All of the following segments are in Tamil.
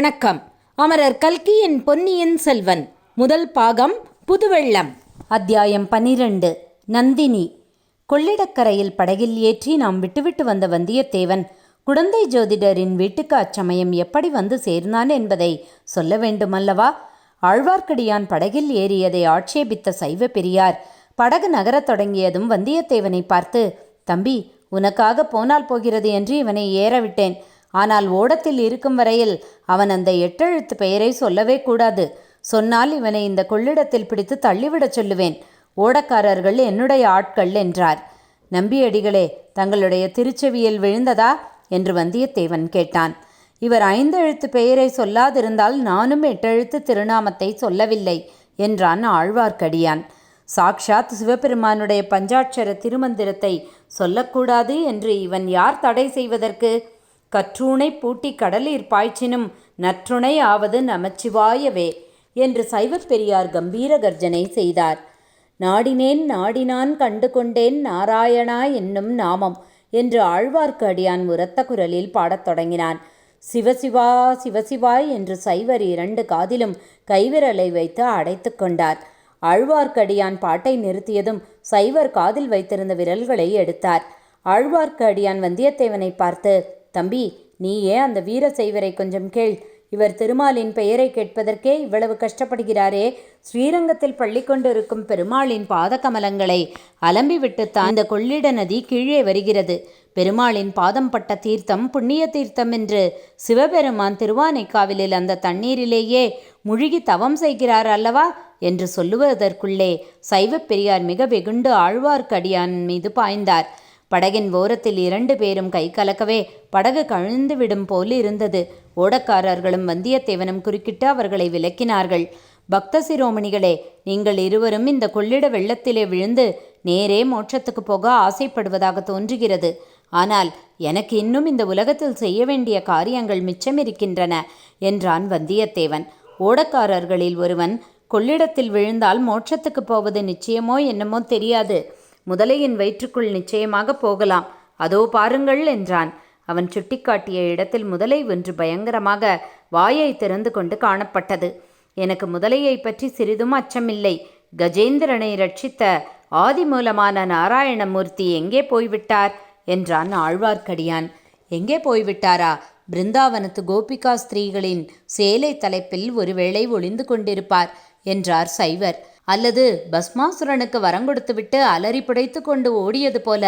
வணக்கம். அமரர் கல்கியின் பொன்னியின் செல்வன். முதல் பாகம் புதுவெள்ளம். அத்தியாயம் பன்னிரண்டு நந்தினி. கொள்ளிடக்கரையில் படகில் ஏற்றி நாம் விட்டுவிட்டு வந்த வந்தியத்தேவன் குடந்தை ஜோதிடரின் வீட்டுக்கு அச்சமயம் எப்படி வந்து சேர்ந்தான் என்பதை சொல்ல வேண்டுமல்லவா? ஆழ்வார்க்கடியான் படகில் ஏறியதை ஆட்சேபித்த சைவ பெரியார் படகு நகரத் தொடங்கியதும் வந்தியத்தேவனை பார்த்து தம்பி உனக்காக போனால் போகிறது என்று இவனை ஏற விட்டேன். ஆனால் ஓடத்தில் இருக்கும் வரையில் அவன் அந்த எட்டெழுத்து பெயரை சொல்லவே கூடாது. சொன்னால் இவனை இந்த கொள்ளிடத்தில் பிடித்து தள்ளிவிடச் சொல்லுவேன். ஓடக்காரர்கள் என்னுடைய ஆட்கள் என்றார். நம்பியடிகளே தங்களுடைய திருச்செவியில் விழுந்ததா? என்று வந்தியத்தேவன் கேட்டான். இவர் ஐந்தெழுத்து பெயரை சொல்லாதிருந்தால் நானும் எட்டெழுத்து திருநாமத்தை சொல்லவில்லை என்றான் ஆழ்வார்க்கடியான். சாக்ஷாத் சிவபெருமானுடைய பஞ்சாட்சர திருமந்திரத்தை சொல்லக்கூடாது என்று இவன் யார் தடை செய்வதற்கு? கற்றூணை பூட்டி கடலிற் பாய்ச்சினும் நற்றுணை ஆவது நமச்சிவாயவே என்று சைவப்பெரியார் கம்பீர கர்ஜனை செய்தார். நாடினேன் நாடினான் கண்டு கொண்டேன் நாராயணா என்னும் நாமம் என்று ஆழ்வார்க்கு அடியான் உரத்த குரலில் பாடத் தொடங்கினான். சிவசிவா சிவசிவாய் என்று சைவர் இரண்டு காதிலும் கைவிரலை வைத்து அடைத்து கொண்டார். ஆழ்வார்க்கடியான் பாட்டை நிறுத்தியதும் சைவர் காதில் வைத்திருந்த விரல்களை எடுத்தார். ஆழ்வார்க்கடியான் வந்தியத்தேவனை பார்த்து தம்பி நீ ஏன் அந்த வீர செய்வரை கொஞ்சம் கேள். இவர் திருமாலின் பெயரை கேட்பதற்கே இவ்வளவு கஷ்டப்படுகிறாரே. ஸ்ரீரங்கத்தில் பள்ளி கொண்டிருக்கும் பெருமாளின் பாதகமலங்களை அலம்பிவிட்டுத்தான் இந்த கொள்ளிட நதி கீழே வருகிறது. பெருமாளின் பாதம் பட்ட தீர்த்தம் புண்ணிய தீர்த்தம் என்று சிவபெருமான் திருவானைக்காவிலில் அந்த தண்ணீரிலேயே முழுகி தவம் செய்கிறார் அல்லவா என்று சொல்லுவதற்குள்ளே சைவப் பெரியார் மிக வெகுண்டு ஆழ்வார்க்கடியான் மீது பாய்ந்தார். படகின் ஓரத்தில் இரண்டு பேரும் கை கலக்கவே படகு கழுந்து விடும் போல் இருந்தது. ஓடக்காரர்களும் வந்தியத்தேவனும் குறுக்கிட்டு அவர்களை விலக்கினார்கள் பக்த சிரோமணிகளே நீங்கள் இருவரும் இந்த கொள்ளிட வெள்ளத்திலே விழுந்து நேரே மோட்சத்துக்கு போக ஆசைப்படுவதாக தோன்றுகிறது. ஆனால் எனக்கு இன்னும் இந்த உலகத்தில் செய்ய வேண்டிய காரியங்கள் மிச்சமிருக்கின்றன என்றான் வந்தியத்தேவன். ஓடக்காரர்களில் ஒருவன் கொள்ளிடத்தில் விழுந்தால் மோட்சத்துக்கு போவது நிச்சயமோ என்னமோ தெரியாது. முதலையின் வயிற்றுக்குள் நிச்சயமாக போகலாம். அதோ பாருங்கள் என்றான். அவன் சுட்டிக்காட்டிய இடத்தில் முதலை ஒன்று பயங்கரமாக வாயை திறந்து கொண்டு காணப்பட்டது. எனக்கு முதலையை பற்றி சிறிதும் அச்சமில்லை. கஜேந்திரனை ரட்சித்த ஆதிமூலமான நாராயணமூர்த்தி எங்கே போய்விட்டார்? என்றான் ஆழ்வார்க்கடியான். எங்கே போய்விட்டாரா? பிருந்தாவனத்து கோபிகா ஸ்திரீகளின் சேலை தலைப்பில் ஒருவேளை ஒளிந்து கொண்டிருப்பார் என்றார் சைவர். அல்லது பஸ்மாசுரனுக்கு வரங்கொடுத்துவிட்டு அலறி புடைத்து கொண்டு ஓடியது போல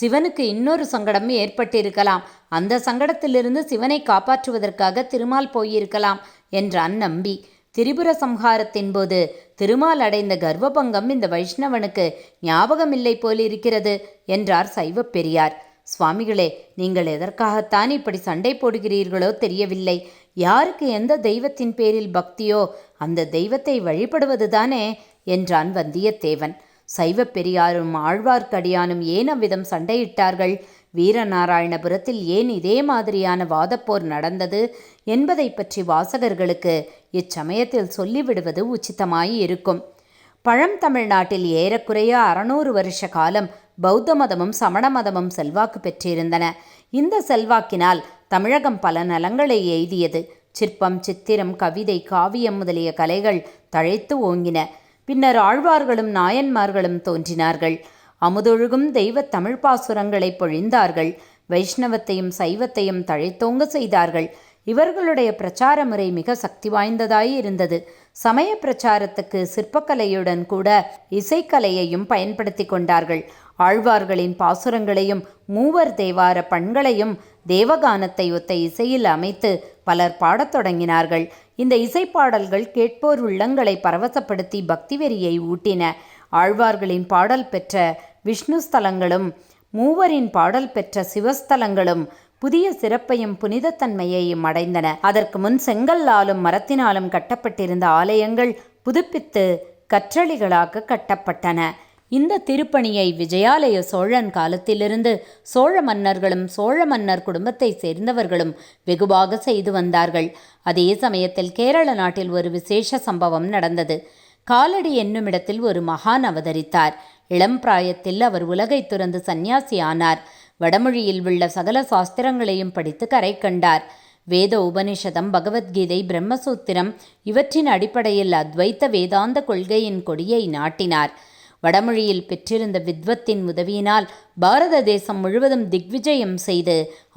சிவனுக்கு இன்னொரு சங்கடம் ஏற்பட்டிருக்கலாம். அந்த சங்கடத்திலிருந்து சிவனை காப்பாற்றுவதற்காக திருமால் போயிருக்கலாம் என்றான் நம்பி திரிபுர சம்ஹாரத்தின் போது திருமால் அடைந்த கர்வபங்கம் இந்த வைஷ்ணவனுக்கு ஞாபகமில்லை போலிருக்கிறது என்றார் சைவப் பெரியார். சுவாமிகளே நீங்கள் எதற்காகத்தான் இப்படி சண்டை போடுகிறீர்களோ தெரியவில்லை. யாருக்கு எந்த தெய்வத்தின் பேரில் பக்தியோ அந்த தெய்வத்தை வழிபடுவதுதானே என்றான் வந்தியத்தேவன். சைவப் பெரியாரும் ஆழ்வார்க்கடியானும் ஏன் அவ்விதம் சண்டையிட்டார்கள்? வீரநாராயணபுரத்தில் ஏன் இதே மாதிரியான வாதப்போர் நடந்தது என்பதை பற்றி வாசகர்களுக்கு இச்சமயத்தில் சொல்லிவிடுவது உச்சிதமாயிருக்கும். பழம் தமிழ்நாட்டில் ஏறக்குறைய அறநூறு வருஷ காலம் பௌத்த மதமும் சமண மதமும் செல்வாக்கு பெற்றிருந்தன. இந்த செல்வாக்கினால் தமிழகம் பல நலங்களை எய்தியது. சிற்பம் சித்திரம் கவிதை காவியம் முதலிய கலைகள் தழைத்து ஓங்கின. பின்னர் ஆழ்வார்களும் நாயன்மார்களும் தோன்றினார்கள். அமுதொழுகும் தெய்வ தமிழ் பாசுரங்களை பொழிந்தார்கள். வைஷ்ணவத்தையும் சைவத்தையும் தழைத்தோங்க செய்தார்கள். இவர்களுடைய பிரச்சார முறை மிக சக்தி வாய்ந்ததாய் இருந்தது. சமய பிரச்சாரத்துக்கு சிற்பக்கலையுடன் கூட இசைக்கலையையும் பயன்படுத்தி கொண்டார்கள். ஆழ்வார்களின் பாசுரங்களையும் மூவர் தேவார பண்களையும் தேவகானத்தை ஒத்த இசையில் அமைத்து பலர் பாடத் தொடங்கினார்கள். இந்த இசைப்பாடல்கள் கேட்போர் உள்ளங்களை பரவசப்படுத்தி பக்திவெறியை ஊட்டின. ஆழ்வார்களின் பாடல் பெற்ற விஷ்ணு ஸ்தலங்களும் மூவரின் பாடல் பெற்ற சிவஸ்தலங்களும் புதிய சிறப்பையும் புனிதத்தன்மையையும் அடைந்தன. அதற்கு முன் செங்கல்லாலும் மரத்தினாலும் கட்டப்பட்டிருந்த ஆலயங்கள் புதுப்பித்து கற்றளிகளாக கட்டப்பட்டன. இந்த திருப்பணியை விஜயாலய சோழன் காலத்திலிருந்து சோழ மன்னர்களும் சோழ மன்னர் குடும்பத்தை சேர்ந்தவர்களும் வெகுவாக செய்து வந்தார்கள். அதே சமயத்தில் கேரள நாட்டில் ஒரு விசேஷ சம்பவம் நடந்தது. காலடி என்னுமிடத்தில் ஒரு மகான் அவதரித்தார். இளம் பிராயத்தில் அவர் உலகை துறந்து சந்நியாசி ஆனார். வடமொழியில் உள்ள சகல சாஸ்திரங்களையும் படித்து கரை கண்டார். வேத உபனிஷதம் பகவத்கீதை பிரம்மசூத்திரம் இவற்றின் அடிப்படையில் அத்வைத்த வேதாந்த கொள்கையின் கொடியை நாட்டினார். வடமொழியில் பெற்றிருந்த வித்வத்தின் உதவியினால் பாரத தேசம் முழுவதும் திக்விஜயம் செய்து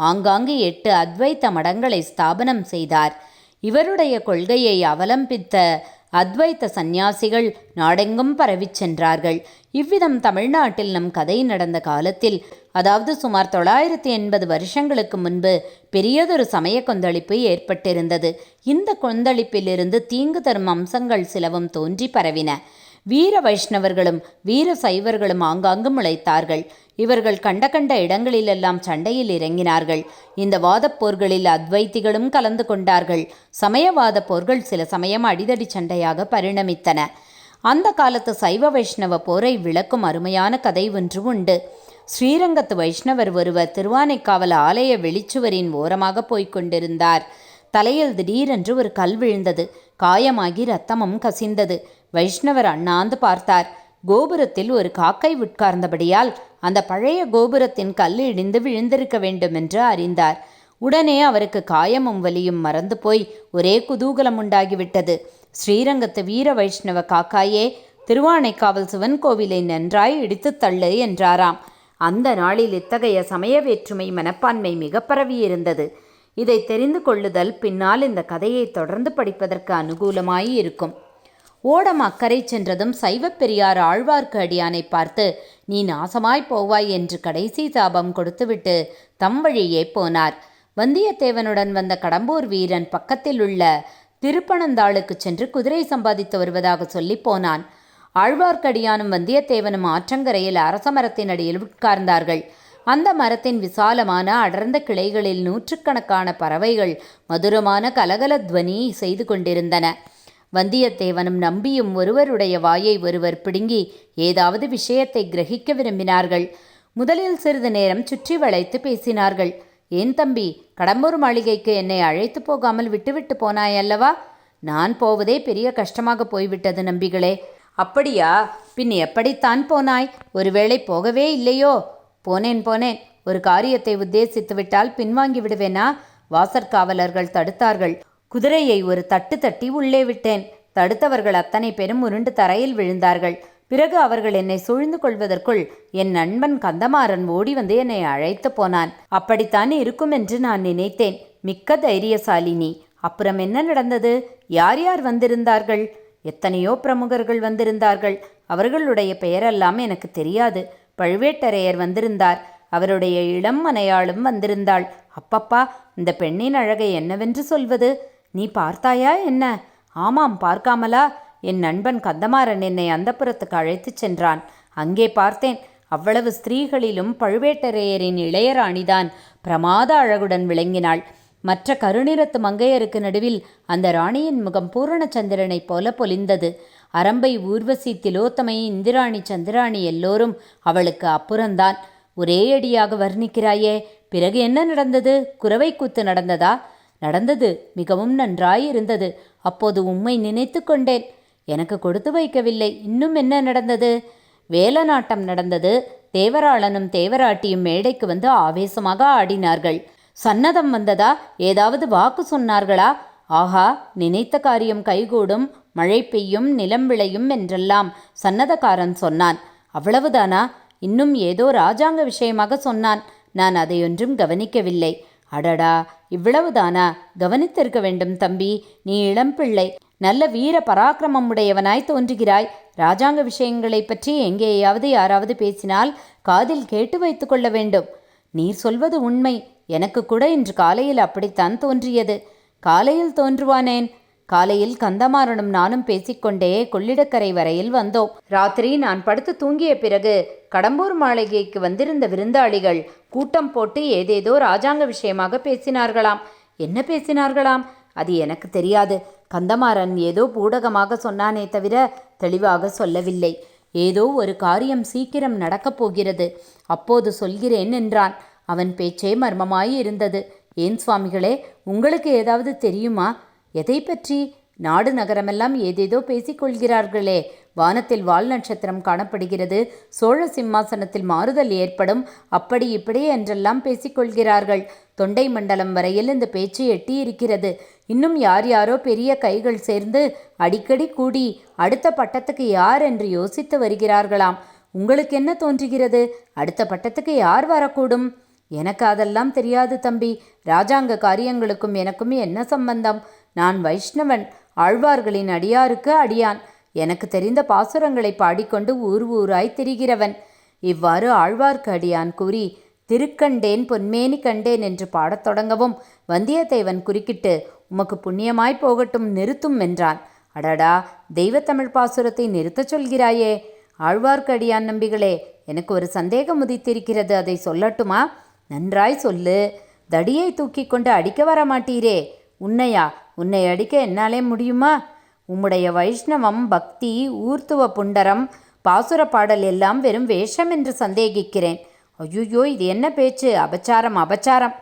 ஆங்காங்கு எட்டு அத்வைத்த மடங்களை ஸ்தாபனம் செய்தார். இவருடைய கொள்கையை அவலம்பித்த அத்வைத்த சந்நியாசிகள் நாடெங்கும் பரவிச் சென்றார்கள். இவ்விதம் தமிழ்நாட்டில் நம் கதை நடந்த காலத்தில் அதாவது சுமார் தொள்ளாயிரத்தி எண்பது வருஷங்களுக்கு முன்பு பெரியதொரு சமய கொந்தளிப்பு ஏற்பட்டிருந்தது. இந்த கொந்தளிப்பிலிருந்து தீங்கு தரும் அம்சங்கள் சிலவும் தோன்றி பரவின. வீர வைஷ்ணவர்களும் வீர சைவர்களும் ஆங்காங்கு முளைத்தார்கள் இவர்கள் கண்ட கண்ட இடங்களிலெல்லாம் சண்டையில் இறங்கினார்கள். இந்த வாதப் போர்களில் அத்வைத்திகளும் கலந்து கொண்டார்கள். சமயவாத போர்கள் சில சமயம் அடிதடி சண்டையாக பரிணமித்தன. அந்த காலத்து சைவ வைஷ்ணவ போரை விளக்கும் அருமையான கதை ஒன்று உண்டு. ஸ்ரீரங்கத்து வைஷ்ணவர் ஒருவர் திருவானைக்காவல் ஆலய வெளிச்சுவரின் ஓரமாக போய்க் கொண்டிருந்தார். தலையில் திடீரென்று ஒரு கல் விழுந்தது. காயமாகி ரத்தமும் கசிந்தது. வைஷ்ணவர் அண்ணாந்து பார்த்தார். கோபுரத்தில் ஒரு காக்கை உட்கார்ந்தபடியால் அந்த பழைய கோபுரத்தின் கல் இடிந்து விழுந்திருக்க வேண்டும் என்று அறிந்தார். உடனே அவருக்கு காயமும் வலியும் மறந்து போய் ஒரே குதூகலம் உண்டாகிவிட்டது. ஸ்ரீரங்கத்து வீர வைஷ்ணவ காக்காயே திருவானைக்காவல் சிவன் கோவிலை நன்றாய் இடித்துத் தள்ளு என்றாராம். அந்த நாளில் இத்தகைய சமய வேற்றுமை மனப்பான்மை மிக பரவியிருந்தது. இதை தெரிந்து கொள்ளுதல் பின்னால் இந்த கதையை தொடர்ந்து படிப்பதற்கு அனுகூலமாய் இருக்கும். ஓடம் அக்கறை சென்றதும் சைவப்பெரியார் ஆழ்வார்க்கு அடியானை பார்த்து நீ நாசமாய் போவாய் என்று கடைசி சாபம் கொடுத்துவிட்டு தம் வழியே போனார். வந்தியத்தேவனுடன் வந்த கடம்பூர் வீரன் பக்கத்தில் உள்ள திருப்பனந்தாளுக்கு சென்று குதிரை சம்பாதித்து வருவதாக சொல்லி போனான். ஆழ்வார்க்கடியானும் வந்தியத்தேவனும் ஆற்றங்கரையில் அரச மரத்தின் அடியில் உட்கார்ந்தார்கள். அந்த மரத்தின் விசாலமான அடர்ந்த கிளைகளில் நூற்றுக்கணக்கான பறவைகள் மதுரமான கலகல துவனி செய்து கொண்டிருந்தன. வந்தியத்தேவனும் நம்பியும் ஒருவருடைய வாயை ஒருவர் பிடுங்கி ஏதாவது விஷயத்தை கிரகிக்க விரும்பினார்கள். முதலில் சிறிது நேரம் சுற்றி வளைத்து பேசினார்கள். ஏன் தம்பி கடம்பூர் மாளிகைக்கு என்னை அழைத்து போகாமல் விட்டுவிட்டு போனாய் அல்லவா நான் போவதே பெரிய கஷ்டமாக போய்விட்டது நம்பிகளே. அப்படியா? பின் எப்படித்தான் போனாய்? ஒருவேளை போகவே இல்லையோ? போனேன் போனேன். ஒரு காரியத்தை உத்தேசித்து விட்டால் பின்வாங்கி விடுவேனா? வாசற்காவலர்கள் தடுத்தார்கள். குதிரையை ஒரு தட்டு தட்டி உள்ளே விட்டேன். தடுத்தவர்கள் அத்தனை பேரும் உருண்டு தரையில் விழுந்தார்கள். பிறகு அவர்கள் என்னை சூழ்ந்து கொள்வதற்குள் என் நண்பன் கந்தமாறன் ஓடி வந்து என்னை அழைத்து போனான். அப்படித்தான் இருக்கும் என்று நான் நினைத்தேன். மிக்க தைரியசாலினி அப்புறம் என்ன நடந்தது? யார் யார் வந்திருந்தார்கள்? எத்தனையோ பிரமுகர்கள் வந்திருந்தார்கள். அவர்களுடைய பெயரெல்லாம் எனக்கு தெரியாது. பழுவேட்டரையர் வந்திருந்தார். அவருடைய இளம் மனையாளும் வந்திருந்தாள். அப்பப்பா இந்த பெண்ணின் அழகை என்னவென்று சொல்வது? நீ பார்த்தாயா என்ன? ஆமாம் பார்க்காமலா? என் நண்பன் கந்தமாறன் என்னை அந்தப்புறத்துக்கு அழைத்துச் சென்றான். அங்கே பார்த்தேன் அவ்வளவு ஸ்திரீகளிலும் பழுவேட்டரையரின் இளையராணிதான் பிரமாத அழகுடன் விளங்கினாள். மற்ற கருநிறத்து மங்கையருக்கு நடுவில் அந்த ராணியின் முகம் பூரணச்சந்திரனைப் போல பொலிந்தது. அரம்பை ஊர்வசி திலோத்தமை இந்திராணி சந்திராணி எல்லோரும் அவளுக்கு அப்புறந்தான். ஒரே அடியாக வர்ணிக்கிறாயே பிறகு என்ன நடந்தது? குறவை கூத்து நடந்ததா? நடந்தது மிகவும் நன்றாயிருந்தது. அப்போது உம்மை நினைத்து கொண்டேன். எனக்கு கொடுத்து வைக்கவில்லை. இன்னும் என்ன நடந்தது? வேலநாட்டம் நடந்தது. தேவராளனும் தேவராட்டியும் மேடைக்கு வந்து ஆவேசமாக ஆடினார்கள். சன்னதம் வந்ததா? ஏதாவது வாக்கு சொன்னார்களா? ஆஹா நினைத்த காரியம் கைகூடும். மழை பெய்யும் நிலம் விளையும் என்றெல்லாம் சன்னதக்காரன் சொன்னான். அவ்வளவுதானா? இன்னும் ஏதோ ராஜாங்க விஷயமாக சொன்னான். நான் அதையொன்றும் கவனிக்கவில்லை. அடடா இவ்வளவுதானா? கவனித்திருக்க வேண்டும் தம்பி. நீ இளம்பிள்ளை நல்ல வீர பராக்கிரமம் உடையவனாய் தோன்றுகிறாய். ராஜாங்க விஷயங்களைப் பற்றி எங்கேயாவது யாராவது பேசினால் காதில் கேட்டு வைத்து கொள்ள வேண்டும். நீர் சொல்வது உண்மை. எனக்கு கூட இன்று காலையில் அப்படித்தான் தோன்றியது. காலையில் தோன்றுவானேன்? காலையில் கந்தமாறனும் நானும் பேசிக்கொண்டே கொள்ளிடக்கரை வரையில் வந்தோம். ராத்திரி நான் படுத்து தூங்கிய பிறகு கடம்பூர் மாளிகைக்கு வந்திருந்த விருந்தாளிகள் கூட்டம் போட்டு ஏதேதோ ராஜாங்க விஷயமாக பேசினார்களாம். என்ன பேசினார்களாம்? அது எனக்கு தெரியாது. கந்தமாறன் ஏதோ பூடகமாக சொன்னானே தவிர தெளிவாக சொல்லவில்லை. ஏதோ ஒரு காரியம் சீக்கிரம் நடக்கப் போகிறது. அப்போது சொல்கிறேன் என்றான். அவன் பேச்சே மர்மமாய் இருந்தது ஏன் சுவாமிகளே உங்களுக்கு ஏதாவது தெரியுமா? எதை பற்றி? நாடு நகரமெல்லாம் ஏதேதோ பேசிக்கொள்கிறார்களே வானத்தில் வால் நட்சத்திரம் காணப்படுகிறது. சோழ சிம்மாசனத்தில் மாறுதல் ஏற்படும். அப்படி இப்படி என்றெல்லாம் பேசிக்கொள்கிறார்கள் தொண்டை மண்டலம் வரையில் இந்த பேச்சு எட்டியிருக்கிறது. இன்னும் யார் யாரோ பெரிய கைகள் சேர்ந்து அடிக்கடி கூடி அடுத்த பட்டத்துக்கு யார் என்று யோசித்து வருகிறார்களாம். உங்களுக்கு என்ன தோன்றுகிறது? அடுத்த பட்டத்துக்கு யார் வரக்கூடும்? எனக்கு அதெல்லாம் தெரியாது தம்பி. ராஜாங்க காரியங்களுக்கும் எனக்கும் என்ன சம்பந்தம்? நான் வைஷ்ணவன். ஆழ்வார்களின் அடியாருக்கு அடியான். எனக்கு தெரிந்த பாசுரங்களை பாடிக்கொண்டு ஊர் ஊராய் திரிகிறவன். இவ்வாறு ஆழ்வார்க்கு அடியான் கூறி திருக்கண்டேன் பொன்மேனி கண்டேன் என்று பாடத் தொடங்கவும் வந்தியத்தேவன் குறுக்கிட்டு உமக்கு புண்ணியமாய் போகட்டும் நிறுத்தும் என்றான். அடடா தெய்வத்தமிழ் பாசுரத்தை நிறுத்தச் சொல்கிறாயே. ஆழ்வார்க்கடியான் நம்பிகளே எனக்கு ஒரு சந்தேகம் உதித்திருக்கிறது. அதை சொல்லட்டுமா? நன்றாய் சொல்லு. தடியை தூக்கி கொண்டு அடிக்க வர மாட்டீரே உன்னையா? உன்னை அடிக்க என்னாலே முடியுமா? உம்முடைய வைஷ்ணவம் பக்தி ஊர்த்துவ புண்டரம் பாசுர பாடல் எல்லாம் வெறும் வேஷம் என்று சந்தேகிக்கிறேன். ஐயோ இது என்ன பேச்சு? அபச்சாரம் அபச்சாரம்.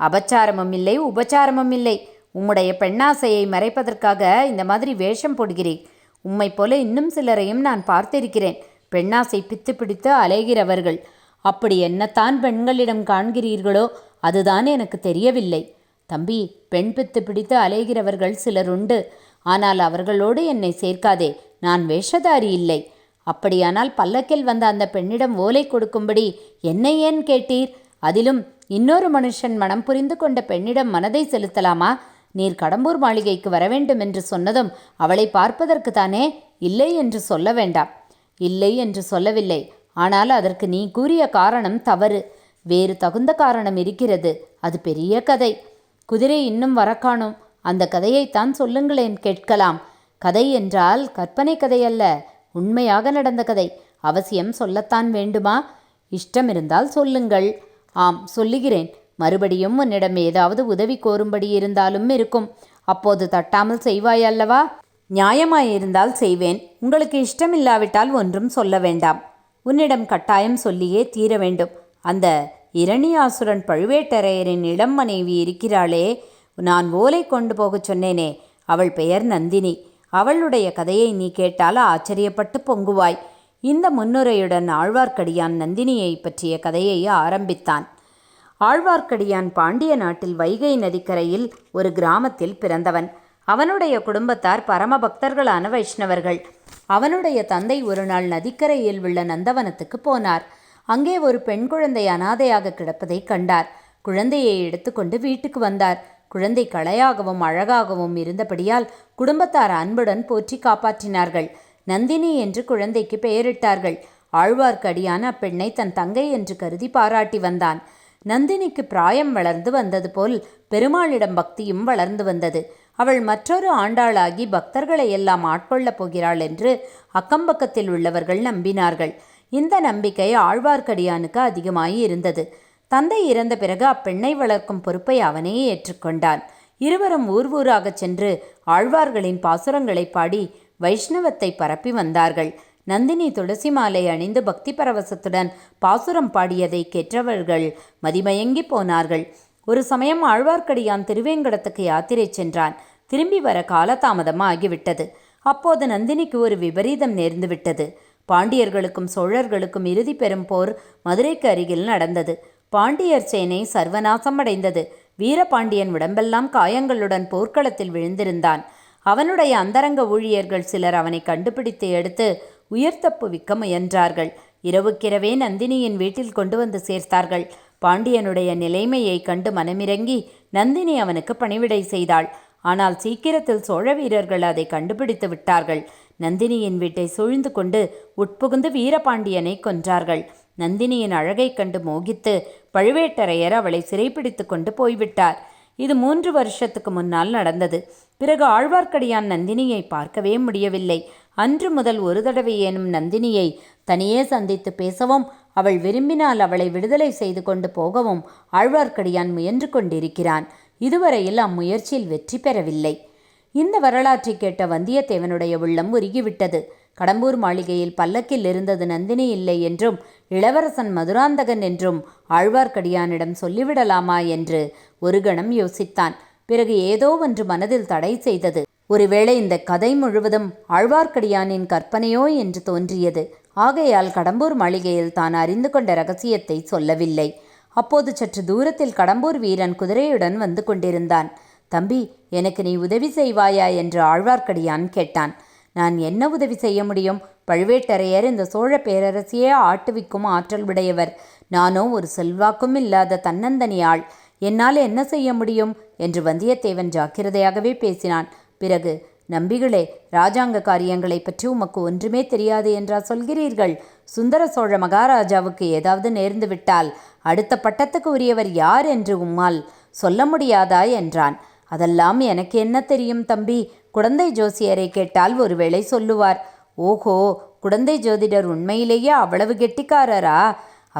அபச்சாரமும் இல்லை உபச்சாரமும் இல்லை. உம்முடைய பெண்ணாசையை மறைப்பதற்காக இந்த மாதிரி வேஷம் போடுகிறேன் உம்மை போல இன்னும் சிலரையும் நான் பார்த்திருக்கிறேன். பெண்ணாசை பித்து பிடித்து அலைகிறவர்கள். அப்படி என்னத்தான் பெண்களிடம் காண்கிறீர்களோ அதுதான் எனக்கு தெரியவில்லை. தம்பி பெண் பித்து பிடித்து அலைகிறவர்கள் சிலர் உண்டு. ஆனால் அவர்களோடு என்னை சேர்க்காதே நான் வேஷதாரி இல்லை. அப்படியானால் பல்லக்கில் வந்த அந்த பெண்ணிடம் ஓலை கொடுக்கும்படி என்னை ஏன் கேட்டீர்? அதிலும் இன்னொரு மனுஷன் மனம் புரிந்து கொண்ட பெண்ணிடம் மனதை செலுத்தலாமா? நீர் கடம்பூர் மாளிகைக்கு வர வேண்டும் என்று சொன்னதும் அவளை பார்ப்பதற்கு தானே? இல்லை என்று சொல்ல வேண்டாம். இல்லை என்று சொல்லவில்லை. ஆனால் அதற்கு நீ கூறிய காரணம் தவறு. வேறு தகுந்த காரணம் இருக்கிறது. அது பெரிய கதை. குதிரை இன்னும் வரக்காணும். அந்த கதையைத்தான் சொல்லுங்களேன் கேட்கலாம். கதை என்றால் கற்பனை கதை அல்ல உண்மையாக நடந்த கதை. அவசியம் சொல்லத்தான் வேண்டுமா? இஷ்டம் இருந்தால் சொல்லுங்கள். ஆம் சொல்லுகிறேன். மறுபடியும் உன்னிடம் ஏதாவது உதவி கோரும்படி இருந்தாலும் இருக்கும். அப்போது தட்டாமல் செய்வாய் அல்லவா? நியாயமாயிருந்தால் செய்வேன். உங்களுக்கு இஷ்டமில்லாவிட்டால் ஒன்றும் சொல்ல வேண்டாம். உன்னிடம் கட்டாயம் சொல்லியே தீர வேண்டும். அந்த இரணியாசுரன் பழுவேட்டரையரின் இளம் மனைவி இருக்கிறாளே நான் ஓலை கொண்டு போகச் சொன்னேனே அவள் பெயர் நந்தினி. அவளுடைய கதையை நீ கேட்டால் ஆச்சரியப்பட்டு பொங்குவாய். இந்த முன்னுரையுடன் ஆழ்வார்க்கடியான் நந்தினியை பற்றிய கதையை ஆரம்பித்தான். ஆழ்வார்க்கடியான் பாண்டிய நாட்டில் வைகை நதிக்கரையில் ஒரு கிராமத்தில் பிறந்தவன். அவனுடைய குடும்பத்தார் பரமபக்தர்களான வைஷ்ணவர்கள். அவனுடைய தந்தை ஒருநாள் நதிக்கரையில் உள்ள நந்தவனத்துக்கு போனார். அங்கே ஒரு பெண் குழந்தை அனாதையாக கிடப்பதை கண்டார். குழந்தையை எடுத்துக்கொண்டு வீட்டுக்கு வந்தார். குழந்தை களையாகவும் அழகாகவும் இருந்தபடியால் குடும்பத்தார் அன்புடன் போற்றி காப்பாற்றினார்கள். நந்தினி என்று குழந்தைக்கு பெயரிட்டார்கள். ஆழ்வார்க்கடியான அப்பெண்ணை தன் தங்கை என்று கருதி பாராட்டி வந்தான். நந்தினிக்கு பிராயம் வளர்ந்து வந்தது போல் பெருமாளிடம் பக்தியும் வளர்ந்து வந்தது. அவள் மற்றொரு ஆண்டாளாகி பக்தர்களை எல்லாம் ஆட்கொள்ளப் போகிறாள் என்று அக்கம்பக்கத்தில் உள்ளவர்கள் நம்பினார்கள். இந்த நம்பிக்கை ஆழ்வார்க்கடியானுக்கு அதிகமாகி இருந்தது. தந்தை இறந்த பிறகு அப்பெண்ணை வளர்க்கும் பொறுப்பை அவனே ஏற்றுக்கொண்டான். இருவரும் ஊர் ஊராகச் சென்று ஆழ்வார்களின் பாசுரங்களை பாடி வைஷ்ணவத்தை பரப்பி வந்தார்கள். நந்தினி துளசி மாலை அணிந்து பக்தி பரவசத்துடன் பாசுரம் பாடியதை கேட்டவர்கள் மதிமயங்கி போனார்கள். ஒரு சமயம் ஆழ்வார்க்கடியான் திருவேங்கடத்துக்கு யாத்திரை சென்றான். திரும்பி வர காலதாமதமாக ஆகிவிட்டது அப்போது நந்தினிக்கு ஒரு விபரீதம் நேர்ந்துவிட்டது. பாண்டியர்களுக்கும் சோழர்களுக்கும் இறுதி பெறும் போர் மதுரைக்கு அருகில் நடந்தது. பாண்டியர் சேனை சர்வநாசம் அடைந்தது வீரபாண்டியன் உடம்பெல்லாம் காயங்களுடன் போர்க்களத்தில் விழுந்திருந்தான். அவனுடைய அந்தரங்க ஊழியர்கள் சிலர் அவனை கண்டுபிடித்து எடுத்து உயிர் தப்புவிக்க முயன்றார்கள். இரவுக்கிரவே நந்தினியின் வீட்டில் கொண்டு வந்து சேர்த்தார்கள். பாண்டியனுடைய நிலைமையை கண்டு மனமிறங்கி நந்தினி அவனுக்கு பணிவிடை செய்தாள். ஆனால் சீக்கிரத்தில் சோழ வீரர்கள் அதை கண்டுபிடித்து விட்டார்கள். நந்தினியின் வீட்டை சூழ்ந்து கொண்டு உட்புகுந்து வீரபாண்டியனை கொன்றார்கள். நந்தினியின் அழகைக் கண்டு மோகித்து பழுவேட்டரையர் அவளை சிறைப்பிடித்து கொண்டு போய்விட்டார். இது மூன்று வருஷத்துக்கு முன்னால் நடந்தது. பிறகு ஆழ்வார்க்கடியான் நந்தினியை பார்க்கவே முடியவில்லை. அன்று முதல் ஒரு தடவையேனும் நந்தினியை தனியே சந்தித்து பேசவும் அவள் விரும்பினால் அவளை விடுதலை செய்து கொண்டு போகவும் ஆழ்வார்க்கடியான் முயன்று கொண்டிருக்கிறான். இதுவரையில் அம்முயற்சியில் வெற்றி பெறவில்லை. இந்த வரலாற்றை கேட்ட வந்தியத்தேவனுடைய உள்ளம் உருகிவிட்டது. கடம்பூர் மாளிகையில் பல்லக்கில் இருந்தது நந்தினி இல்லை என்றும் இளவரசன் மதுராந்தகன் என்றும் ஆழ்வார்க்கடியானிடம் சொல்லிவிடலாமா என்று ஒரு கணம் யோசித்தான். பிறகு ஏதோ ஒன்று மனதில் தடை செய்தது. ஒருவேளை இந்த கதை முழுவதும் ஆழ்வார்க்கடியானின் கற்பனையோ என்று தோன்றியது. ஆகையால் கடம்பூர் மாளிகையில் தான் அறிந்து கொண்ட ரகசியத்தை சொல்லவில்லை. அப்போது சற்று தூரத்தில் கடம்பூர் வீரன் குதிரையுடன் வந்து கொண்டிருந்தான். தம்பி எனக்கு நீ உதவி செய்வாயா என்று ஆழ்வார்க்கடியான் கேட்டான். நான் என்ன உதவி செய்ய முடியும்? பழுவேட்டரையர் இந்த சோழ பேரரசியே ஆட்டுவிக்கும் ஆற்றல் உடையவர். நானோ ஒரு செல்வாக்கும் இல்லாத தன்னந்தனி ஆள் என்னால் என்ன செய்ய முடியும்? என்று வந்தியத்தேவன் ஜாக்கிரதையாகவே பேசினான். பிறகு நம்பிகளே ராஜாங்க காரியங்களை பற்றி உமக்கு ஒன்றுமே தெரியாது என்றா சொல்கிறீர்கள்? சுந்தர சோழ மகாராஜாவுக்கு ஏதாவது நேர்ந்து விட்டால் அடுத்த பட்டத்துக்கு உரியவர் யார் என்று உம்மால் சொல்ல முடியாதா? என்றான். அதெல்லாம் எனக்கு என்ன தெரியும் தம்பி? குழந்தை ஜோசியரை கேட்டால் ஒருவேளை சொல்லுவார். ஓஹோ குழந்தை ஜோதிடர் உண்மையிலேயே அவ்வளவு கெட்டிக்காரரா?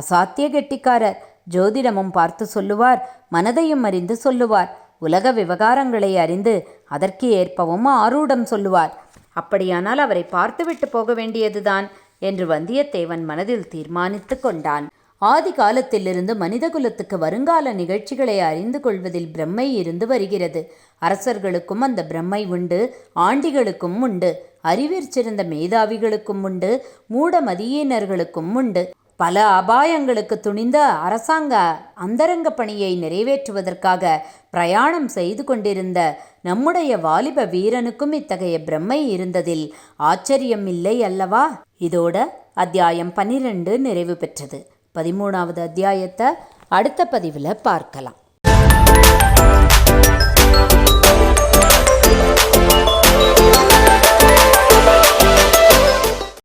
அசாத்திய கெட்டிக்காரர். ஜோதிடமும் பார்த்து சொல்லுவார் மனதையும் அறிந்து சொல்லுவார். உலக விவகாரங்களை அறிந்து அதற்கு ஏற்பவும் ஆரூடம் சொல்லுவார். அப்படியானால் அவரை பார்த்துவிட்டு போக வேண்டியதுதான் என்று வந்தியத்தேவன் மனதில் தீர்மானித்து கொண்டான். ஆதி காலத்திலிருந்து மனிதகுலத்துக்கு வருங்கால நிகழ்ச்சிகளை அறிந்து கொள்வதில் பிரம்மை இருந்து வருகிறது. அரசர்களுக்கும் அந்த பிரம்மை உண்டு ஆண்டிகளுக்கும் உண்டு அறிவிற்சிறந்த மேதாவிகளுக்கும் உண்டு மூடமதியினர்களுக்கும் உண்டு. பல அபாயங்களுக்கு துணிந்த அரசாங்க அந்தரங்க பணியை நிறைவேற்றுவதற்காக பிரயாணம் செய்து கொண்டிருந்த நம்முடைய வாலிப வீரனுக்கும் இத்தகைய பிரம்மை இருந்ததில் ஆச்சரியம் இல்லை அல்லவா? இதோட அத்தியாயம் பன்னிரண்டு நிறைவு பெற்றது. பதிமூணாவது அத்தியாயத்தை அடுத்த பதிவில் பார்க்கலாம்.